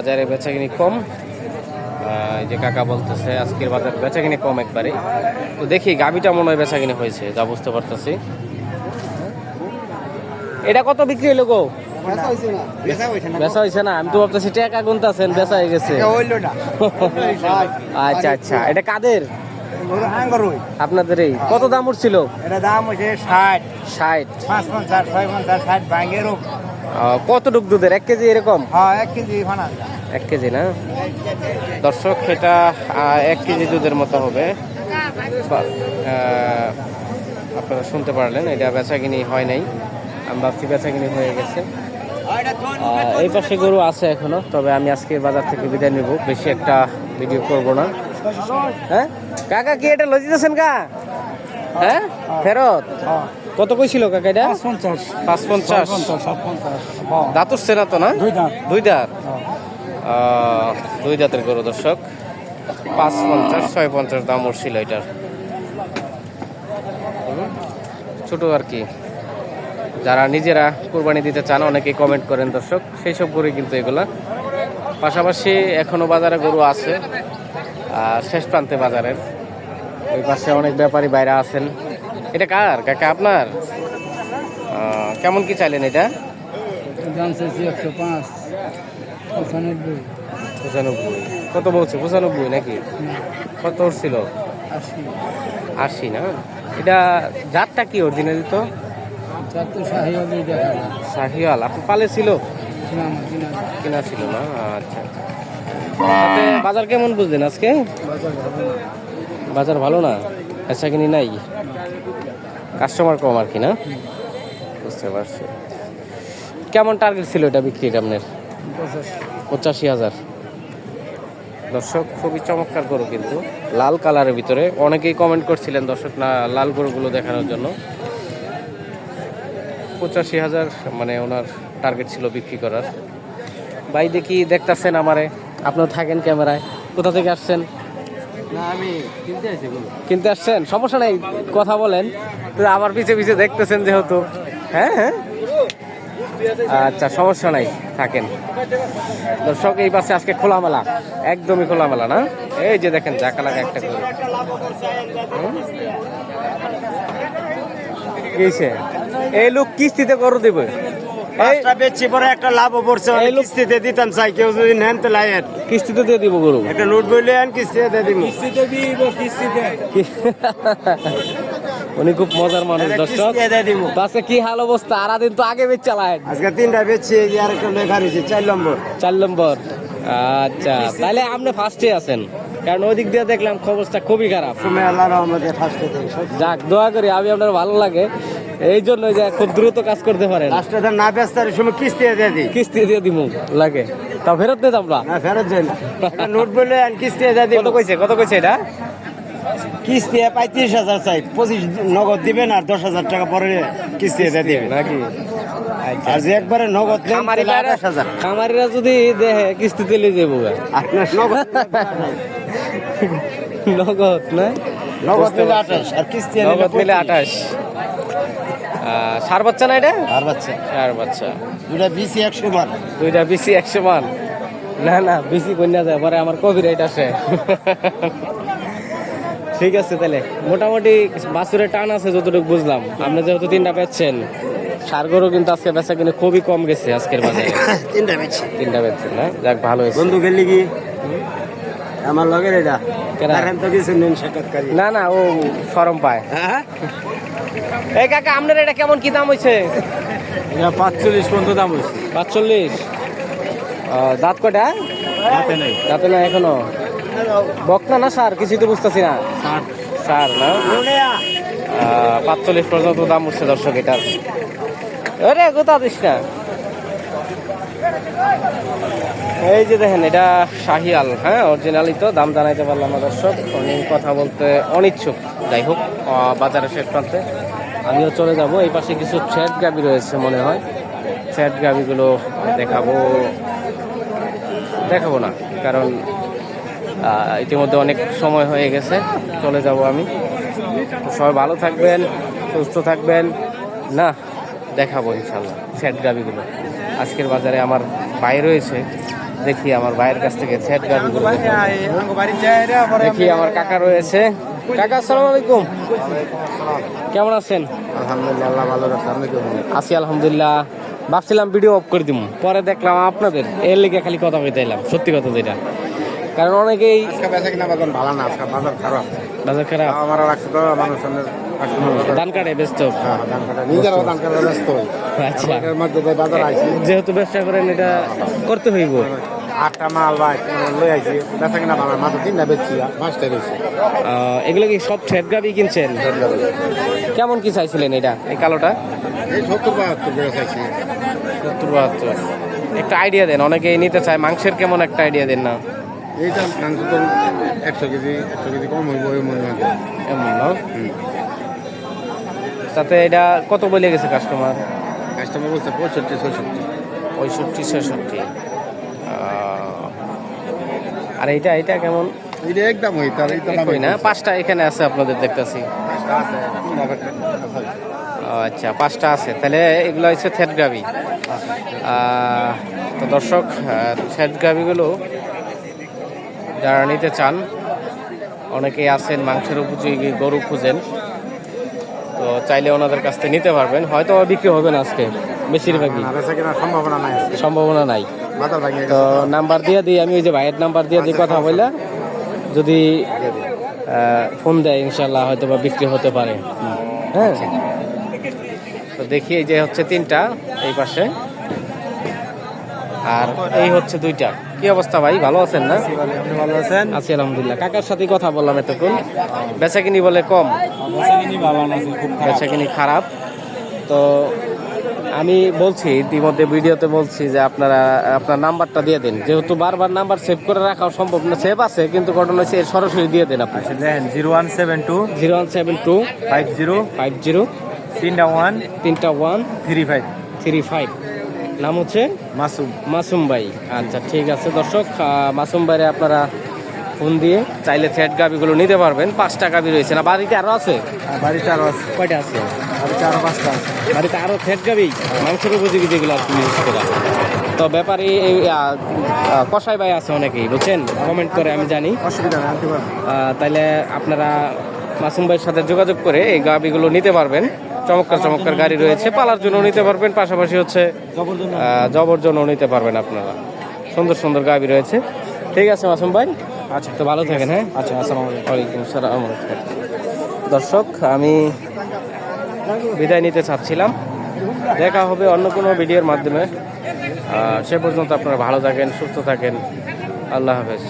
বাজারে বেচাকিনি কম। যে কাকা বলতেছে আজকের বাজার বেচাকিনি কম একবারে তো দেখি গাবিটা মনে হয় বেচাকিনি হয়েছে যা বুঝতে পারতেছি। এটা কত বিক্রি হলো গো? বেচা হয়েছে না আমি তো ভাবতেছি টাকা গুনতেছেন বেচা হয়ে গেছে। আচ্ছা আচ্ছা এটা কাদের? আপনাদের এই কত দাম উঠছিল? এটা দাম হচ্ছে ষাট। ষাট। পাঁচ পঞ্চাশ ছয় পঞ্চাশ ষাট কতটুক দুধের? এক কেজি এরকম? হ্যাঁ এক কেজি ফানা এক কেজি না? দর্শক এটা এক কেজি দুধের মতো হবে। আপনারা শুনতে পারলেন এটা বেচাকিনি হয় নাই। আমি ভাবছি বেচাকিনি হয়ে গেছে। এই পাশে গরু আছে এখনও তবে আমি আজকে বাজার থেকে বিদায় নিব। বেশি একটা ভিডিও করব না। হ্যাঁ? কাকা কি এটা লজিতেছেন কা? হ্যাঁ? ফেরত? কত কইছিল কাকা এটা? পাঁচ পঞ্চাশ দাঁত উঠছে না তো না? দুই দাঁত। দুই দাঁত? দুই দাঁতের গরু দর্শক। পাঁচ পঞ্চাশ ছয় পঞ্চাশ দাম উঠছিল এটার। ছোট আর কি। যারা নিজেরা কোরবানি দিতে চান অনেকে কমেন্ট করেন দর্শক। সেই সব গরু কিন্তু এগুলা। পাশাপাশি এখনও বাজারে গরু আছে। আর শেষ প্রান্তে বাজারের। ওই পাশে অনেক ব্যাপারী বাইরে আছেন। এটা কার? কাকা আপনার? কেমন কি চাইলেন এটা? দাম চাইছি একশো পাঁচ। পঁচানব্বই। পঁচানব্বই। কত বলছে? পঁচানব্বই নাকি? কত উঠছিল? আশি। আশি না? এটা জাতটা কি অরিজিনালি তো? শাহিওয়াল। আপনি পালে ছিল? কিনা ছিল। না? আচ্ছা আচ্ছা। বাজার কেমন বুঝলেন আজকে? বাজার ভালো না। ভালো কিনি নাই? কাস্টমার কম আর কি, না? বুঝতে পারছি। কেমন টার্গেট ছিল এটা বিক্রির আপনার? পঁচাশি হাজার। দর্শক, খুবই চমৎকার গরু কিন্তু। লাল কালারের ভিতরে। অনেকেই কমেন্ট করছিলেন দর্শক, না, লাল গরুগুলো দেখানোর জন্য। পঁচাশি হাজার মানে ওনার টার্গেট ছিল বিক্রি করার। ভাই দেখি, দেখতেছেন আমারে। আপনিও থাকেন ক্যামেরায়। কোথা থেকে আসছেন? কিনতে আসছেন? সমস্যা নেই, কথা বলেন। আমার পিছে পিছে দেখতেছেন যেহেতু। হ্যাঁ হ্যাঁ। আচ্ছা সমস্যা নাই, থাকেন। দর্শক, এই পাশে আজকে খোলামেলা, একদমই খোলামেলা না? এই যে দেখেন জাকা লাগা একটা করে এই লোক কিস্তিতে করে দেবে। পাঁচটা বেচছি পরে একটা লাভ পড়ছে এই কিস্তিতে দিতাম চাই কেউ যদি নেন তো লাইয়ের কিস্তিতে দিয়ে দিব গরু। একটা নোট বইলে আন কিস্তিতে দিয়ে দিব। কিস্তিতে দিব কিস্তিতে। উনি খুব মজার মানুষ দর্শক। আজকে কি হাল অবস্থা? আর দিন তো আগে বেচ চালায় আজকে তিনটা বেচছি যে আরেকটা লেখা রয়েছে চার নম্বর। চার নম্বর। আচ্ছা তাহলে আপনি ফার্স্টে আছেন। কারণ ওই দিক দিয়ে দেখলাম খবরটা খুবই খারাপ। যাক দোয়া করি আমি আপনার ভালো লাগে। এই জন্য যে খুব দ্রুত কাজ করতে পারেন লাস্টে ধর না বেচতে সময় কিস্তি দিয়ে দিই। কিস্তি দিয়ে দিব লাগে। তা ফেরত নিতে আমরা না ফেরত যাই না নোট বললে আন কিস্তি দিয়ে দিব কত কইছে কত কইছে এটা? কিস্তি পঁয়ত্রিশ হাজার চাই। পঁচিশ নগদ দিবেন আর দশ হাজার টাকা পরে কিস্তি দিয়ে দিবেন। নাকি? আর যে একবারে নগদ নেন আঠাশ হাজার। খামারিরা যদি দেখে কিস্তিতে লিয়ে যাব আপনার নগদ নগদ না নগদ নিলে আঠাশ আর কিস্তি নগদ আঠাশ। সার বাচ্চা না এটা? আর বাচ্চা। সার বাচ্চা। দুটা বিসি একশো বার। দুইটা বিসি একশো মান না না বেশি কন্যা যায় পরে আমার কবি রেট আসে। ঠিক আছে তাহলে মোটামুটি বাসুরের টান আছে যতটুকু বুঝলাম। আপনি যেহেতু তিনটা পেয়েছেন সার গরু কিন্তু আজকে বেচা কিনে খুবই কম গেছে আজকের বাজারে। তিনটা বেচছি। তিনটা পেয়েছেন না? যাক ভালো হয়েছে। বন্ধু গেলি কি? আমার লগের এটা না না ও সরম পায়। হ্যাঁ? এই কাকা আপনার এটা কেমন কি দাম হয়েছে এটা পাঁচচল্লিশ পর্যন্ত দাম হয়েছে পাঁচচল্লিশ? দাঁত কটা হাতে নেই। দাঁতে না এখনও? বকনা না সার? কিছুই তো বুঝতেছি না। সার। না? পাঁচচল্লিশ পর্যন্ত দাম উঠছে দর্শক এটার। আরে কোথা দিস না। এই যে দেখেন এটা শাহিয়াল হ্যাঁ? অরিজিনালি তো দাম জানাইতে পারলাম না দর্শক। উনি কথা বলতে অনিচ্ছুক। যাই হোক বাজারের শেষ প্রান্তে আমিও চলে যাব। এই পাশে কিছু চ্যাট গাবি রয়েছে মনে হয়। চ্যাট গাবিগুলো দেখাবো। দেখাবো না কারণ ইতিমধ্যে অনেক সময় হয়ে গেছে। চলে যাব আমি। সবাই ভালো থাকবেন সুস্থ থাকবেন। না দেখাবো ইনশাল্লাহ স্যাট গাবিগুলো আজকের বাজারে আমার ভাই রয়েছে। দেখি আমার ভাইয়ের কাছ থেকে সেট গাড়িগুলো দেখি আমার কাকা রয়েছে। কাকা আসসালামু আলাইকুম। কেমন আছেন? আলহামদুলিল্লাহ ভালো আছি আলহামদুলিল্লাহ। ভাবছিলাম ভিডিও অফ করে দিব পরে দেখলাম আপনাদের এর লিগে খালি কথা কইতে এলাম সত্যি কথা যেটা। কারণ অনেকেই ভালো না আজকে বাজার খারাপ। বাজার খারাপ? আমার রাখছে তো মানুষের ধান কাটে ব্যস্ত। হই আচ্ছা। যেহেতু ব্যবসা করেন এটা করতে হইব। আটটা মাল ভাই লই আইছি বেচা কিনা ভালো মাত্র তিনটা বেচছি পাঁচটা বেচছি। আহ, এগুলো কি সব ঠেট গাবি কিনছেন? কেমন কি চাইছিলেন এটা এই কালোটা? এই সত্তর বাহাত্তর করে চাইছি। সত্তর বাহাত্তর। একটা আইডিয়া দেন অনেকে নিতে চায় মাংসের কেমন একটা আইডিয়া দেন না? এইটা মাংস তো একশো কেজি একশো কেজি কম হইব ওই এমন তাতে এটা কত বলে গেছে কাস্টমার কাস্টমার বলছে পঁয়ষট্টি ছয়ষট্টি। পঁয়ষট্টি ছেষট্টি আর এইটা এটা কেমন? এটা একদম হই তার এইটা কই না? পাঁচটা এখানে আছে আপনাদের দেখতেছি। আচ্ছা পাঁচটা আছে। তাহলে এগুলো হচ্ছে থেট গাবি তো দর্শক থেট গাবিগুলো যারা নিতে চান অনেকেই আছেন মাংসের উপযোগী গরু খুঁজেন। তো চাইলে ওনাদের কাছ থেকে নিতে পারবেন। হয়তো বিক্রি হবে না আজকে বেশিরভাগই। সম্ভাবনা নাই সম্ভাবনা নাই। তো নাম্বার দিয়ে দিই আমি ওই যে ভাইয়ের নাম্বার দিয়ে দিই কথা বললে যদি ফোন দেয় ইনশাল্লাহ হয়তো বা বিক্রি হতে পারে। হ্যাঁ? তো দেখি এই যে হচ্ছে তিনটা এই পাশে। আর এই হচ্ছে দুইটা। কি অবস্থা ভাই ভালো আছেন না? ভালো আছেন আছি আলহামদুলিল্লাহ। কাকার সাথে কথা বললাম এতক্ষণ। বেচা কিনি বলে কম। ভালো আছে খুব বেচা কিনি খারাপ। তো আমি বলছি ইতিমধ্যে ভিডিওতে বলছি যে আপনারা আপনার নাম্বারটা দিয়ে দিন। যেহেতু বারবার নাম্বার সেভ করে রাখা সম্ভব না সেভ আছে কিন্তু ঘটনা হচ্ছে সরাসরি দিয়ে দেন আপনি। দেখেন zero one seven two zero one seven two five zero five zero তিনটা ওয়ান তিনটা one three five. Three five. নাম হচ্ছে? মাসুম। মাসুম ভাই। আচ্ছা ঠিক আছে দর্শক মাসুম ভাইরে আপনারা ফোন দিয়ে চাইলে থ্রেড গাবিগুলো নিতে পারবেন। পাঁচটা গাবি রয়েছে না বাড়িতে আরও আছে? বাড়িতে আরও আছে। কয়টা আছে? আরও পাঁচটা আছে। বাড়িতে আরও গাবি মাংসের উপযোগী যেগুলো আর কি ইউজ করা তো ব্যাপারে এই কসাই ভাই আছে অনেকেই বুঝছেন? কমেন্ট করে আমি জানি। অসুবিধা নেই তাইলে আপনারা মাসুম ভাইয়ের সাথে যোগাযোগ করে এই গাবিগুলো নিতে পারবেন। চমৎকার চমৎকার গাড়ি রয়েছে। পালার জন্য নিতে পারবেন পাশাপাশি হচ্ছে জবর জন্য নিতে পারবেন আপনারা। সুন্দর সুন্দর গাবি রয়েছে। ঠিক আছে মাসুম ভাই? আচ্ছা। তো ভালো থাকেন হ্যাঁ? আচ্ছা আসসালামু আলাইকুম। সালাম দর্শক আমি বিদায় নিতে চাচ্ছিলাম। দেখা হবে অন্য কোনো ভিডিওর মাধ্যমে। সে পর্যন্ত আপনারা ভালো থাকেন, সুস্থ থাকেন। আল্লাহ হাফেজ।